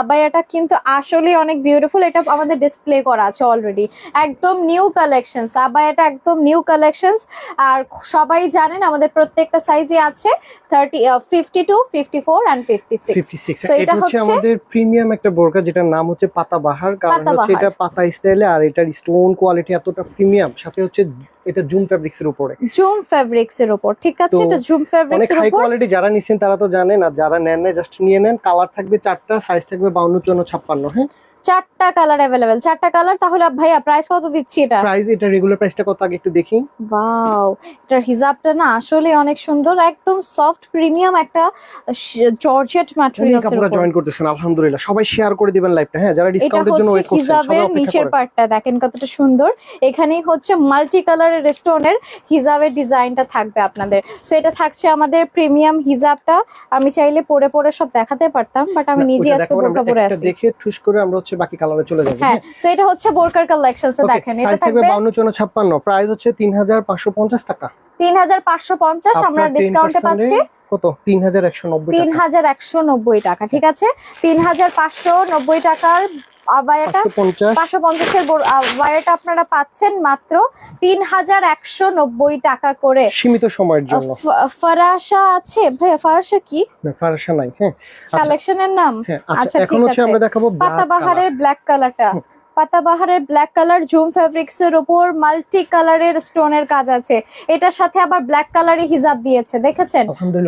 আবায়াটা কিন্তু আসলে অনেক বিউটিফুল এটা আমাদের ডিসপ্লে করা আছে অলরেডি একদম নিউ কালেকশনস আবায়াটা একদম নিউ কালেকশনস আর সবাই জানেন আমাদের প্রত্যেকটা সাইজে আছে thirty fifty two fifty four and fifty six এটা হচ্ছে আমাদের প্রিমিয়াম একটা বোরকা যেটার নাম হচ্ছে পাতাবাহার। কারণ হচ্ছে। এটা পাতা স্টাইলে আর এটার স্টোন কোয়ালিটি এতটা প্রিমিয়াম সাথে হচ্ছে এটা জুম ফ্যাব্রিক্স এর উপরে। জুম ফেব্রিক্স এর উপর ঠিক আছে? এটা জুম অনেক ফেব্রিক্স এর হাই কোয়ালিটি যারা নিচ্ছেন তারা তো জানেন আর যারা নেন না জাস্ট নিয়ে নেন। কালার থাকবে চারটা সাইজ থাকবে বাউন্ন চুয়ান্ন ছাপ্পান্ন হ্যাঁ? চারটা কালার অ্যাভেলেবেল চারটা কালার তাহলে ভাইয়া প্রাইস কত দিচ্ছি এটা? প্রাইস এটা রেগুলার প্রাইসটা কত আগে একটু দেখি। ওয়াও এটার হিজাবটা না আসলে অনেক সুন্দর একদম সফট প্রিমিয়াম একটা জর্জেট অনেক ম্যাটেরিয়ালস এর আপনারা জয়েন করতেছেন আলহামদুলিল্লাহ। সবাই শেয়ার করে দিবেন লাইভটা হ্যাঁ? যারা ডিসকাউন্টের জন্য ওয়েট করছেন হিজাবের নিচের পার্টটা দেখেন কতটা সুন্দর। এখানেই হচ্ছে মাল্টি কালারের স্টোনের হিজাবের ডিজাইনটা থাকবে আপনাদের। সো এটা থাকছে আমাদের প্রিমিয়াম হিজাবটা আমি চাইলে পরে পরে সব দেখাতে পারতাম বাট আমি নিজে আজকে পরে একটা আছি। দেখে ঠুস করে আমরা হচ্ছে বাকি কালারে চলে যাবে হ্যাঁ সো এটা হচ্ছে বোরকার কালেকশন সো দেখেন এটা থাকবে থাকবে বাউন্ন চুয়ান্ন ছাপ্পান্ন প্রাইস হচ্ছে তিন হাজার পাঁচশো পঞ্চাশ টাকা। তিন হাজার পাঁচশো পঞ্চাশ আমরা আপনার 10% ডিসকাউন্টে পাচ্ছি। কত? তিন হাজার একশো নব্বই তিন টাকা। হাজার একশো নব্বই টাকা ঠিক আছে? তিন হাজার পাঁচশো নব্বই টাকার আবায়াটা পাঁচশো পঞ্চাশের আবায়াটা আপনারা পাচ্ছেন মাত্র তিন হাজার একশো নব্বই টাকা করে। সীমিত সময়ের জন্য। ফরাসা আছে? ভাইয়া ফরাসা কি? ফরাসা নাই হ্যাঁ। আচ্ছা, কালেকশনের নাম? হ্যাঁ আচ্ছা আচ্ছা, এখন ঠিক হচ্ছে আছে। আমরা দেখাবো পাতাবাহারের ব্ল্যাক কালারটা। পাতাবাহারের ব্ল্যাক কালার জুম ফেব্রিক্স এর উপর মাল্টি কালারের স্টোনের কাজ আছে। এটার সাথে আবার ব্ল্যাক কালারের হিজাব দিয়েছে দেখেছেন? আমরা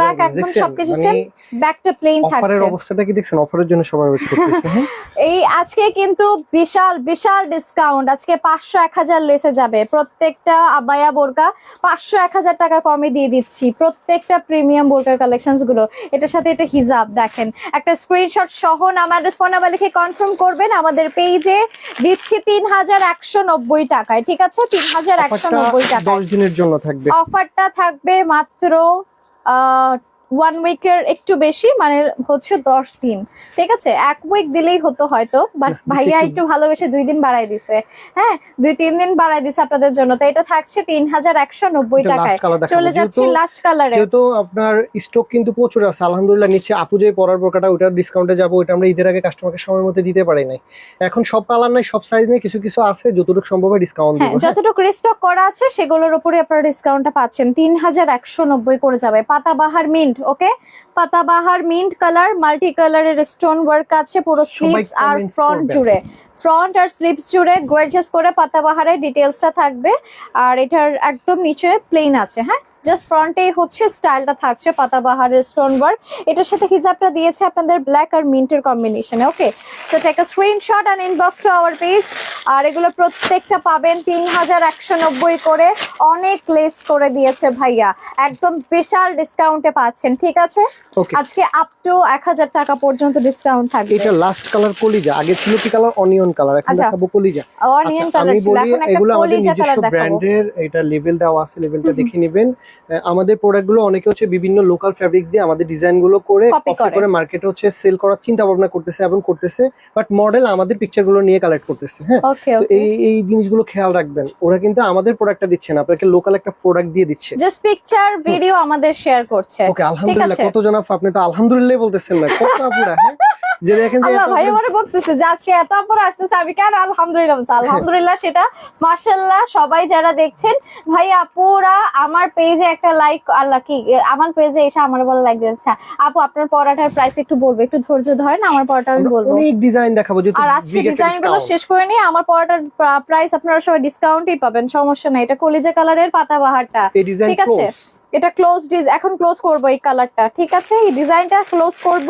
back জানি। একদম সবকিছু same, ব্যাকটা প্লেন থাকছে। অফারের অবস্থাটা কি দেখছেন? অফারের জন্য সবাই ওয়েট করতেছে হ্যাঁ? এই আজকে কিন্তু বিশাল বিশাল ডিসকাউন্ট আজকে পাঁচশো এক হাজার লেসে যাবে। প্রত্যেকটা আবায়া বোরকা পাঁচশো এক হাজার টাকা কমে দিয়ে দিচ্ছি। প্রত্যেকটা প্রিমিয়াম বোরকার কালেকশনসগুলো। এটার সাথে এটা হিজাব দেখেন। একটা স্ক্রিনশট সহ আমাদের ফোন নাম্বার লিখে কনফার্ম করবেন। আমাদের পেজে দিচ্ছি তিন হাজার একশো নব্বই টাকায় ঠিক আছে? তিন হাজার একশো নব্বই টাকা দশ দিনের জন্য থাকবে। অফারটা থাকবে মাত্র ওয়ান উইকের একটু বেশি মানে হচ্ছে দশ দিন। ঠিক আছে? এক উইক দিলেই হতো হয়তো বাট ভাইয়া একটু- ভালোবেসে দুই দিন বাড়াই দিছে। হ্যাঁ? দুই তিন দিন বাড়াই দিছে আপনাদের জন্য। তো এটা থাকছে তিন হাজার একশো নব্বই টাকায়। চলে যাচ্ছি লাস্ট কালারে যেহেতু আপনার স্টক কিন্তু প্রচুর আছে আলহামদুলিল্লাহ নিচে আপু যে পরার বোরকাটা ওটা ডিসকাউন্টে যাব ওটা আমরা ঈদের আগে কাস্টমারকে সময়ের মধ্যে দিতে পারি নাই। এখন সব কালার নাই সব সাইজ নেই কিছু কিছু আছে যতটুকু সম্ভব হয় ডিসকাউন্ট হ্যাঁ যতটুকু রিস্টক করা আছে সেগুলোর উপরে আপনারা ডিসকাউন্টটা পাচ্ছেন। তিন হাজার একশো নব্বই করে যাবে। Patabahar mint okay Patabahar mint colour multi কালারের স্টোন ওয়ার্ক আছে পুরো স্লিভস আর ফ্রন্ট জুড়ে। ফ্রন্ট আর স্লিভস জুড়ে গোয়ার্জাস করে পাতাবাহারের ডিটেলসটা থাকবে। আর এটার একদম নিচে প্লেন আছে হ্যাঁ? জাস্ট ফ্রন্টে হচ্ছে স্টাইলটা থাকছে পাতাবাহারের স্টোন ওয়ার্ক এটার সাথে হিজাবটা দিয়েছে আপনাদের ব্ল্যাক আর মিন্টের কম্বিনেশনে okay so take a screenshot and inbox to our page আর এগুলো প্রত্যেকটা পাবেন তিন হাজার একশো নব্বই করে। অনেক লেস করে দিয়েছে ভাইয়া। একদম বিশাল ডিসকাউন্টে পাচ্ছেন ঠিক আছে? ওকে আজকে আপ টু এক হাজার টাকা পর্যন্ত ডিসকাউন্ট থাকবে। এটা লাস্ট কালার কলিজা। আগে ছিল কি কালার অনিয়ন কালার এখন আচ্ছা। দেখাবো কলিজা। অনিয়ন আচ্ছা, কালার ছিল। এখন একটা কলিজা কালার দেখাবো। ব্র্যান্ডের এটা লেভেল দেওয়া আছে লেভেলটা দেখে নেবেন। আমাদের প্রোডাক্টগুলো অনেকে হচ্ছে বিভিন্ন লোকাল ফ্যাব্রিক্স দিয়ে আমাদের ডিজাইনগুলো করে কপি করে। মার্কেটে হচ্ছে সেল করার চিন্তা ভাবনা করতেছে এবং করতেছে বাট মডেল আমাদের পিকচারগুলো নিয়ে কালেক্ট করতেছে হ্যাঁ? এই এই জিনিসগুলো খেয়াল রাখবেন। ওরা কিন্তু আমাদের প্রোডাক্টটা দিচ্ছে না আপনাকে লোকাল একটা প্রোডাক্ট দিয়ে দিচ্ছে। জাস্ট পিকচার ভিডিও আমাদের শেয়ার করছে। ওকে আলহামদুলিল্লাহ আছে। কতজন আপনি তো আলহামদুলিল্লাহ বলতেছেন না কত আপুরা হ্যাঁ? যে দেখেন আল্লাহ ভাই আমার বলতেছে যে আজকে এত অপর আসতেছে আমি কেন আলহামদুলিল্লাহ আলহামদুলিল্লাহ সেটা মার্শাল্লাহ সবাই যারা দেখছেন ভাই আপুরা আমার পেজে একটা লাইক আল্লাহ কি আমার পেজে এসে আমার বলে লাইক দিয়েছে। আচ্ছা, আপু আপনার পড়াটার প্রাইস একটু বলব একটু ধৈর্য ধরেন আমার পড়াটা আমি বলব। অনেক ডিজাইন দেখাবো আর আজকে big একটা ডিজাইনগুলো discount। শেষ করে নিয়ে আমার পড়াটার প্রাইস আপনারা সবাই ডিসকাউন্টই পাবেন সমস্যা নাই এটা কলিজা কালারের পাতা বাহারটা ঠিক আছে। এটা ক্লোজ ডিজ এখন ক্লোজ করব এই কালারটা ঠিক আছে? এই ডিজাইনটা ক্লোজ করব।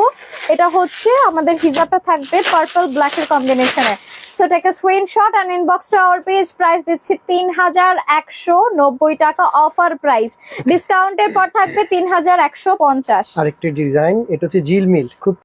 এটা হচ্ছে আমাদের হিজাবটা থাকবে পার্পল ব্ল্যাকের কম্বিনেশনে সো এটাকে স্ক্রিনশট অ্যান্ড ইনবক্সটা আওয়ার পেজ প্রাইস দিচ্ছি তিন হাজার একশো নব্বই টাকা অফার প্রাইস ডিসকাউন্টের পর থাকবে তিন হাজার একশো পঞ্চাশ। আরেকটি ডিজাইন এটা হচ্ছে জিলমিল খুব